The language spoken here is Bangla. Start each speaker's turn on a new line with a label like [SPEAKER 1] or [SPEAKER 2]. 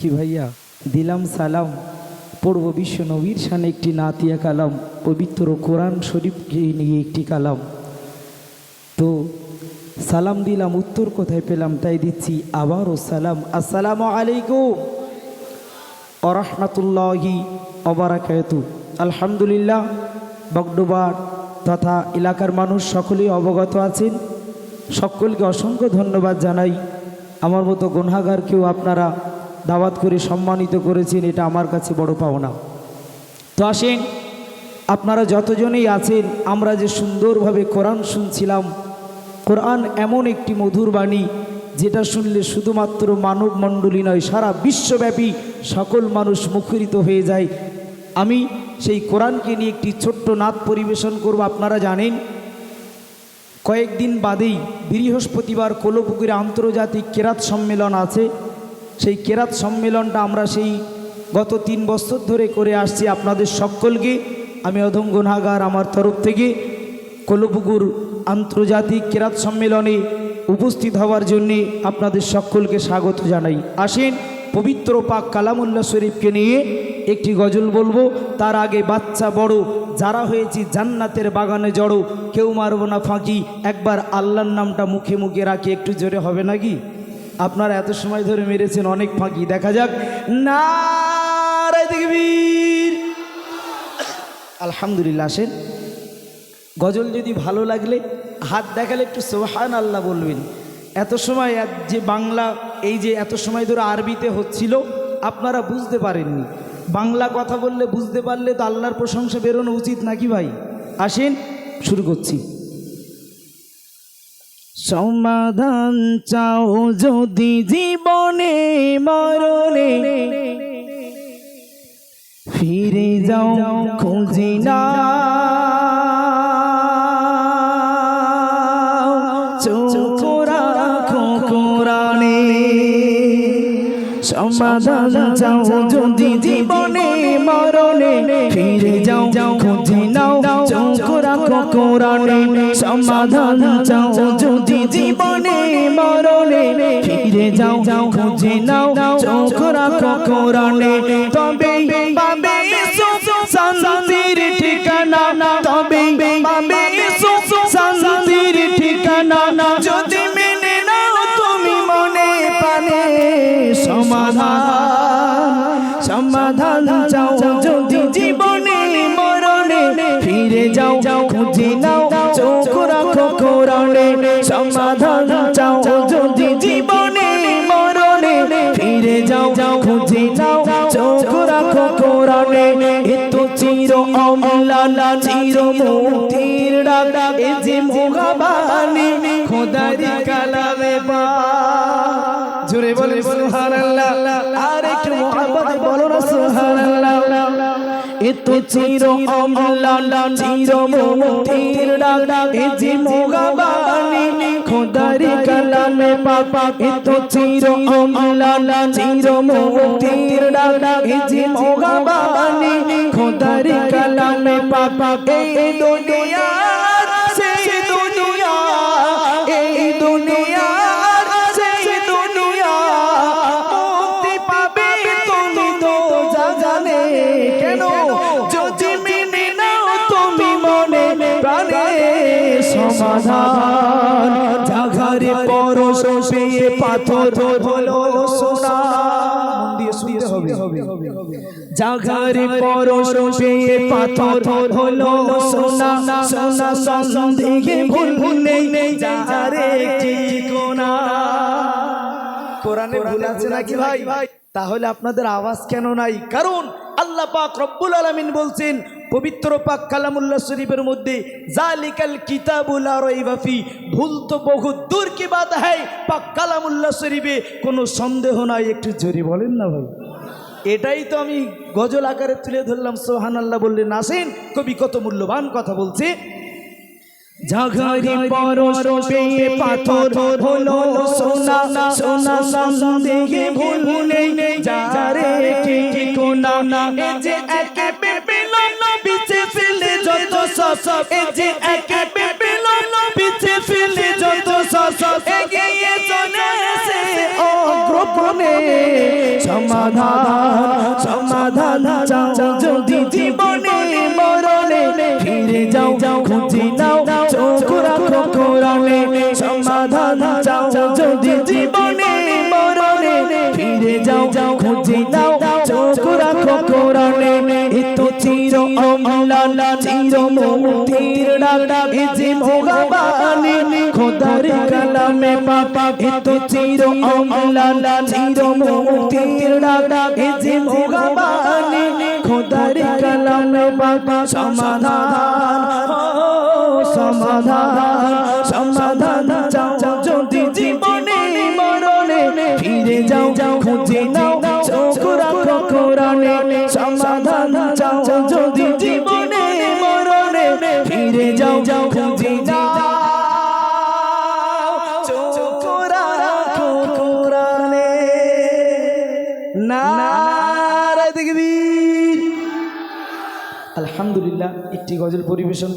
[SPEAKER 1] কি ভাইয়া? দিলাম সালাম। পড়ব বিশ্ব নবীর সানে একটি নাতিয়া কালাম, পবিত্র কোরআন শরীফকে নিয়ে একটি কালাম। তো সালাম দিলাম, উত্তর কোথায় পেলাম তাই দিচ্ছি আবারও সালাম। আসসালামু আলাইকুম। অরহমতুল্লাহি অবরাকাতু আলহামদুলিল্লাহ বগডুবার তথা এলাকার মানুষ সকলেই অবগত আছেন। সকলকে অসংখ্য ধন্যবাদ জানাই। আমার মতো গুনাগারকেও আপনারা দাওয়াত করে সম্মানিত করেছেন, এটা আমার কাছে বড় পাওনা। তো আসেন, আপনারা যতজনেই আছেন, আমরা যে সুন্দরভাবে কোরআন শুনছিলাম, কোরআন এমন একটি মধুর বাণী, যেটা শুনলে শুধুমাত্র মানব মণ্ডলী নয়, সারা বিশ্বব্যাপী সকল মানুষ মুখরিত হয়ে যায়। আমি সেই কোরআনকে নিয়ে একটি ছোট্ট নাদ পরিবেশন করব, আপনারা জানেন কয়েকদিন বাদেই বৃহস্পতিবার কোলপুকুরে আন্তর্জাতিক কেরাত সম্মেলন আছে। সেই কেরাত সম্মেলনটা আমরা সেই গত তিন বছর ধরে করে আসছি আপনাদের সকলকে। আমি অধম আমার তরফ থেকে কোলপুকুর আন্তর্জাতিক কেরাত সম্মেলনে উপস্থিত হওয়ার জন্যে আপনাদের সকলকে স্বাগত জানাই। আসেন পবিত্র পাক কালামুল্লাহ শরীফকে নিয়ে একটি গজল বলব। তার আগে বাচ্চা বড়, যারা হয়েছি জান্নাতের বাগানে জড়ো, কেউ মারবো না ফাঁকি। একবার আল্লাহর নামটা মুখে মুখে রাখি, একটু জোরে হবে নাকি? আপনারা এত সময় ধরে মেরেছেন, অনেক ফাঁকি। দেখা যাক। না আলহামদুলিল্লাহ, আসেন। গজল যদি ভালো লাগলে, হাত দেখালে একটু সোহান আল্লাহ বলবেন। এত সময় যে বাংলা, এই যে এত সময় ধরে আরবিতে হচ্ছিল, আপনারা বুঝতে পারেননি। বাংলা কথা বললে বুঝতে পারলে তো আল্লাহর প্রশংসা বেরোনো উচিত নাকি ভাই? আসেন, শুরু করছি। সমাধান চাও যদি জীবনে, মরণে। ফিরে যাও, খুঁজি না সমাধান চাও যদি জীবনে মরণে ফিরে যাও, খুঁজে নাও চোরা কোরআনে সমাধান চাও। যদি জীবনে মরণে ফিরে যাও, খুঁজে নাও চোরা কোরআনে তবে পাবে শান্তির ঠিকানা। তবে পাবে শান্তির ঠিকানা। সমাধান সমাধান চাও যদি জীবনে মরণে ফিরে যাও, খুঁজে নাও, চোখ রাখো কোরআনে। সমাধান চাও যদি জীবনে মরণে ফিরে যাও, খুঁজে নাও, চোখ রাখো কোরআনে। এত চির অমলালা চির মুক্তির ডাক, এ যে মোগাবানি খোদারি কালামে পা জোরে বলে সুবহানাল্লাহ। আর একটু মোহাম্মত বলো না সুবহানাল্লাহ। এত চির অমলালা চির মুক্তির ডাক। এ যে মোগাবানি খোদারি কালামে পাপা এত চির অমলালা চির মুক্তির ডাক। এ যে মোগাবানি খোদারি কালামে পাপা এই দুনিয়ার জাগারে পরশ পাথর হলো সোনা। জাগারে পাথর হলো সোনা। সোনা ভুল ভুল নেই। যারে ঠিকোনা। ভুল আছে নাকি ভাই? তাহলে আপনাদের আওয়াজ কেন নাই? কারণ আল্লাহ পাক রব্বুল আলামিন বলছেন পবিত্র পাক কালামুল্লাহ শরীফের মধ্যে, জালিকাল কিতাবুল রাইবাফি ভুল তো বহু দূর কি বাত হ্যায় পাক কালামুল্লাহ শরীফে কোনো সন্দেহ নাই, একটু জোরে বলেন না ভাই। এটাই তো আমি গজল আকারে তুলে ধরলাম সোহান আল্লাহ বললেন আসেন কবি কত মূল্যবান কথা বলছে। ঝাঘারি পরশ পাথর হলো সোনা সোনা সন্দেহে ভুল নেই, যারে ঠিকোনা এ যে একে পিছে ফেলে যত সস এ যে একে পেপে লম্বা পিছে ফেলে যত সস, এগিয়ে চলে এসে অগ্রপথ
[SPEAKER 2] জীবনে সমাধান সমাধান চাও যদি জীবনে মরণে, ফিরে যাও যাও খুঁজে নাও, চোখ রাখো কোরআনে। সমাধান যদি সমাধান সমাধান যদি জীবনে মরণে ফিরে যাও যাও খুঁজে নাও চোখ রাখো কোরআনে সমাধান আলহামদুলিল্লাহ একটি গজল পরিবেশন